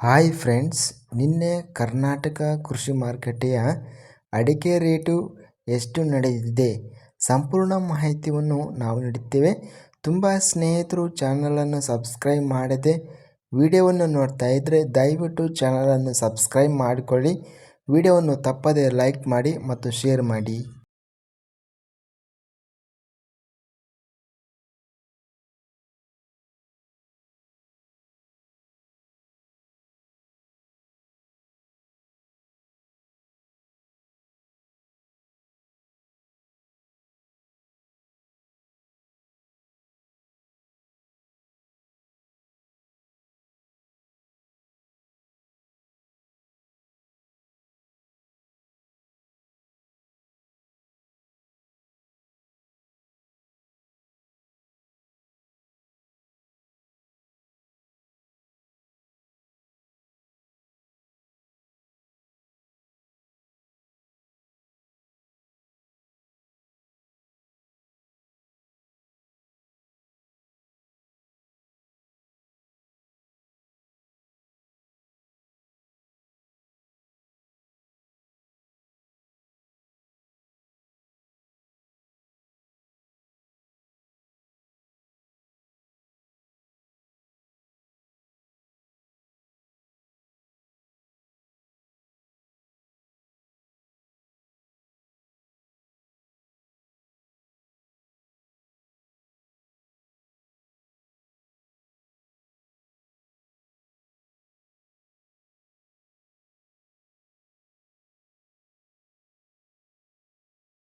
Hi friends, ನಿನ್ನೆ ಕರ್ನಾಟಕ ಕೃಷಿ ಮಾರುಕಟ್ಟೆಯ ಅಡಿಕೆ ರೇಟು ಎಷ್ಟು ನಡೆದಿದೆ? ಸಂಪೂರ್ಣ ಮಾಹಿತಿಯನ್ನು ನಾವು ನೀಡುತ್ತೇವೆ. ತುಂಬ ಸ್ನೇಹಿತರು ಚಾನಲನ್ನು ಸಬ್ಸ್ಕ್ರೈಬ್ ಮಾಡದೆ ವಿಡಿಯೋವನ್ನು ನೋಡ್ತಾ ಇದ್ದರೆ ದಯವಿಟ್ಟು ಚಾನಲನ್ನು ಸಬ್ಸ್ಕ್ರೈಬ್ ಮಾಡಿಕೊಳ್ಳಿ. ವಿಡಿಯೋವನ್ನು ತಪ್ಪದೇ ಲೈಕ್ ಮಾಡಿ ಮತ್ತು ಶೇರ್ ಮಾಡಿ.